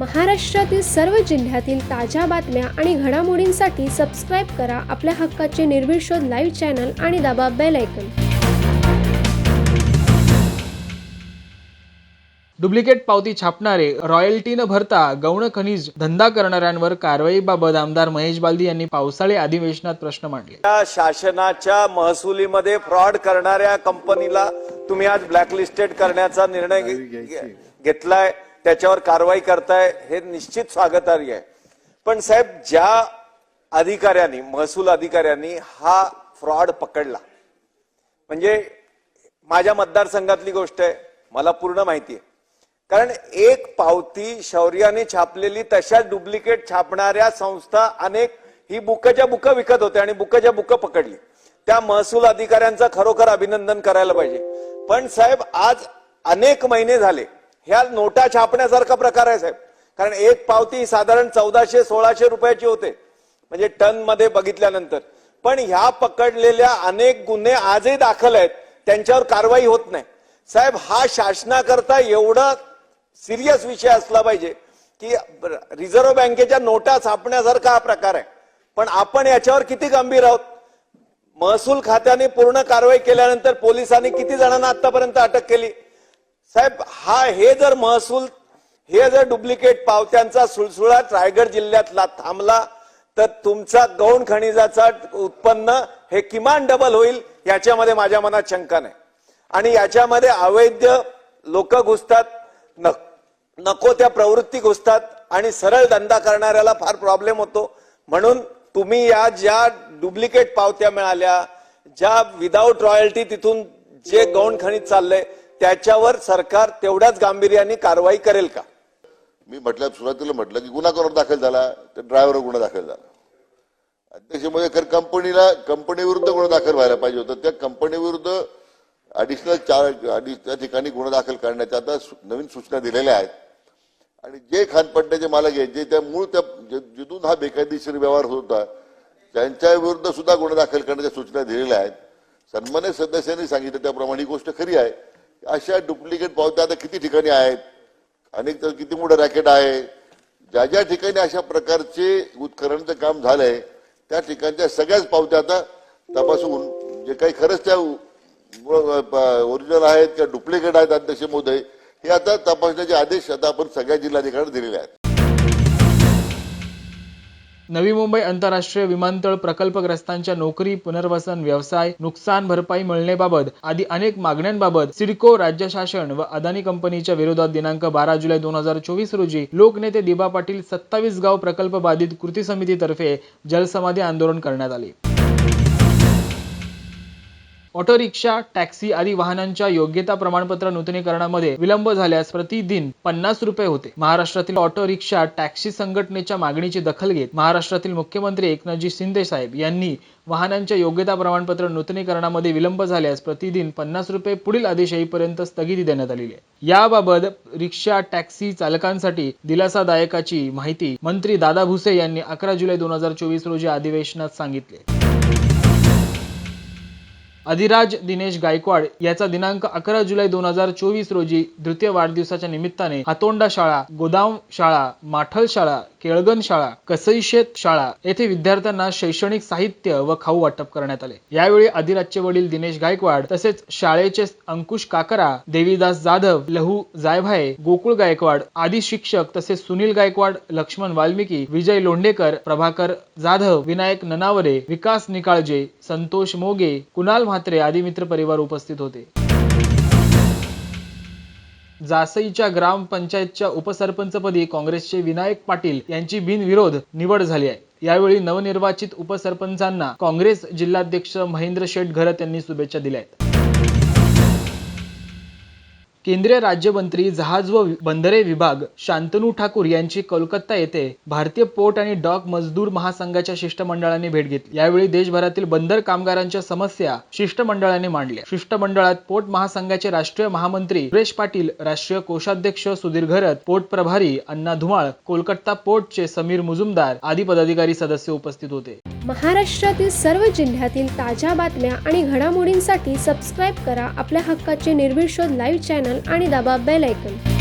महाराष्ट्रातील सर्व जिल्ह्यातील ताज्या बातम्या आणि घडामोडींसाठी सबस्क्राईब करा आपल्या हक्काचे निर्भीड लाईव्ह चॅनल आणि दाबा बेल ऐकन डुप्लिकेट पावती छापणारे रॉयल्टी न भरता गौण खनिज धंदा करणाऱ्यांवर कारवाईबाबत आमदार महेश बालदी यांनी पावसाळी अधिवेशनात प्रश्न मांडले. या शासनाच्या महसुलीमध्ये फ्रॉड करणाऱ्या कंपनीला तुम्ही आज ब्लॅकलिस्टेड करण्याचा निर्णय घेतलाय. त्याच्यावर कारवाई करताय हे निश्चित स्वागतार्ह आहे. पण साहेब ज्या अधिकाऱ्यांनी महसूल अधिकाऱ्यांनी हा फ्रॉड पकडला म्हणजे माझ्या मतदारसंघातली गोष्ट आहे मला पूर्ण माहिती आहे. कारण एक पावती शौर्याने छापलेली तशा डुप्लिकेट छापणाऱ्या संस्था अनेक ही बुकच्या बुक विकत होते आणि बुकच्या बुक पकडली. त्या महसूल अधिकाऱ्यांचा खरोखर अभिनंदन करायला पाहिजे. पण साहेब आज अनेक महिने झाले ह्या नोटा छापण्यासारखा प्रकार आहे साहेब. कारण एक पावती साधारण चौदाशे सोळाशे रुपयाची होते. म्हणजे टनमध्ये बघितल्यानंतर. पण ह्या पकडलेल्या अनेक गुन्हे आजही दाखल आहेत. त्यांच्यावर कारवाई होत नाही. साहेब हा शासनाकरता एवढा सिरियस विषय असला पाहिजे की रिझर्व्ह बँकेच्या नोटा छापण्यासारखा हा प्रकार आहे. पण आपण याच्यावर किती गंभीर आहोत? महसूल खात्याने पूर्ण कारवाई केल्यानंतर पोलिसांनी किती जणांना आतापर्यंत अटक केली? साहेब हा हे जर महसूल हे जर डुप्लिकेट पावत्यांचा सुळसुळाट रायगड जिल्ह्यातला थांबला तर तुमचा गौण खनिजाचा उत्पन्न हे किमान डबल होईल याच्यामध्ये माझ्या मनात शंका नाही. आणि याच्यामध्ये अवैध लोक घुसतात न- नको त्या प्रवृत्ती घुसतात आणि सरळ धंदा करणाऱ्याला फार प्रॉब्लेम होतो. म्हणून तुम्ही या ज्या डुप्लिकेट पावत्या मिळाल्या ज्या विदाऊट रॉयल्टी तिथून जे गौण खनिज चाललंय त्याच्यावर सरकार तेवढ्याच गांभीर्याने कारवाई करेल का? मी म्हटलं सुरुवातीला म्हटलं की गुन्हा करून दाखल झाला तर ड्रायव्हर गुन्हा दाखल झाला. अध्यक्षमध्ये खरं कंपनीला कंपनी विरुद्ध गुन्हा दाखल व्हायला पाहिजे होता. त्या कंपनी विरुद्ध अडिशनल चार अडि त्या ठिकाणी गुन्हा दाखल करण्याच्या आता नवीन सूचना दिलेल्या आहेत. आणि जे खानपट्ट्याचे मालक आहेत जे त्या मूळ त्या जिथून हा बेकायदेशीर व्यवहार होत होता त्यांच्या विरुद्ध सुद्धा गुन्हा दाखल करण्याच्या सूचना दिलेल्या आहेत. सन्मान्य सदस्यांनी सांगितलं त्याप्रमाणे ही गोष्ट खरी आहे. अशा डुप्लिकेट पावत्या आता किती ठिकाणी आहेत? अनेक तर किती मोठं रॅकेट आहे? ज्या ज्या ठिकाणी अशा प्रकारचे उत्खननचं काम झालंय त्या ठिकाणच्या सगळ्याच पावत्या आता तपासून जे काही खरंच त्या ओरिजिनल आहेत किंवा डुप्लिकेट आहेत अध्यक्ष मोदय हे आता तपासण्याचे आदेश आता आपण सगळ्या जिल्हाधिकाऱ्यांना दिलेले आहेत. नवी मुंबई आंतरराष्ट्रीय विमानतळ प्रकल्पग्रस्तांच्या नोकरी पुनर्वसन व्यवसाय नुकसान भरपाई मिळण्याबाबत आदी अनेक मागण्यांबाबत सिडको राज्य शासन व अदानी कंपनीच्या विरोधात दिनांक बारा जुलै दोन हजार चोवीस रोजी लोकनेते दिबा पाटील सत्तावीस गाव प्रकल्प बाधित कृती समितीतर्फे जलसमाधी आंदोलन करण्यात आले. ऑटो रिक्षा टॅक्सी आदी वाहनांच्या योग्यता प्रमाणपत्र नूतनीकरणामध्ये विलंब झाल्यास प्रतिदिन पन्नास रुपये होते. महाराष्ट्रातील ऑटो रिक्षा टॅक्सी संघटनेच्या मागणीची दखल घेत महाराष्ट्रातील मुख्यमंत्री एकनाथजी शिंदे साहेब यांनी वाहनांच्या योग्यता प्रमाणपत्र नूतनीकरणामध्ये विलंब झाल्यास प्रतिदिन पन्नास रुपये पुढील आदेश येईपर्यंत स्थगिती देण्यात आलेली आहे. याबाबत रिक्षा टॅक्सी चालकांसाठी दिलासादायकाची माहिती मंत्री दादा भुसे यांनी अकरा जुलै दोन हजार चोवीस रोजी अधिवेशनात सांगितले. अधिराज दिनेश गायकवाड याचा दिनांक अकरा जुलै दोन हजार चोवीस रोजी द्वितीय वाढदिवसाच्या निमित्ताने हातोंडा शाळा गोदाम शाळा माठल शाळा केळगण शाळा कसईशेत शाळा येथे विद्यार्थ्यांना शैक्षणिक साहित्य व खाऊ वाटप करण्यात आले. यावेळी अधिराजचे वडील दिनेश गायकवाड तसेच शाळेचे अंकुश काकरा देवीदास जाधव लहू जायभाये गोकुळ गायकवाड आदी शिक्षक तसेच सुनील गायकवाड लक्ष्मण वाल्मिकी विजय लोंढेकर प्रभाकर जाधव विनायक ननावरे विकास निकाळजे संतोष मोगे कुणाल म्हात्रे आदी मित्र परिवार उपस्थित होते. जासईच्या ग्रामपंचायतच्या उपसरपंचपदी काँग्रेसचे विनायक पाटील यांची बिनविरोध निवड झाली आहे. यावेळी नवनिर्वाचित उपसरपंचांना काँग्रेस जिल्हाध्यक्ष महेंद्र शेठ घरत यांनी शुभेच्छा दिल्या आहेत. केंद्रीय राज्यमंत्री जहाज व बंदरे विभाग शांतनू ठाकूर यांची कोलकाता येथे भारतीय पोर्ट आणि डॉक मजदूर महासंघाच्या शिष्टमंडळाने भेट घेतली. यावेळी देशभरातील बंदर कामगारांच्या समस्या शिष्टमंडळाने मांडल्या. शिष्टमंडळात पोर्ट महासंघाचे राष्ट्रीय महामंत्री सुरेश पाटील राष्ट्रीय कोषाध्यक्ष सुधीर घरत पोर्ट प्रभारी अण्णा धुमाळ कोलकाता पोर्टचे समीर मुजुमदार आदी पदाधिकारी सदस्य उपस्थित होते. महाराष्ट्रातील सर्व जिल्ह्यातील ताज्या बातम्या आणि घडामोडींसाठी सबस्क्राईब करा. आपल्या हक्काचे निर्भीड लाईव्ह चॅनल चॅनल आणि दाबा बेल ऐकन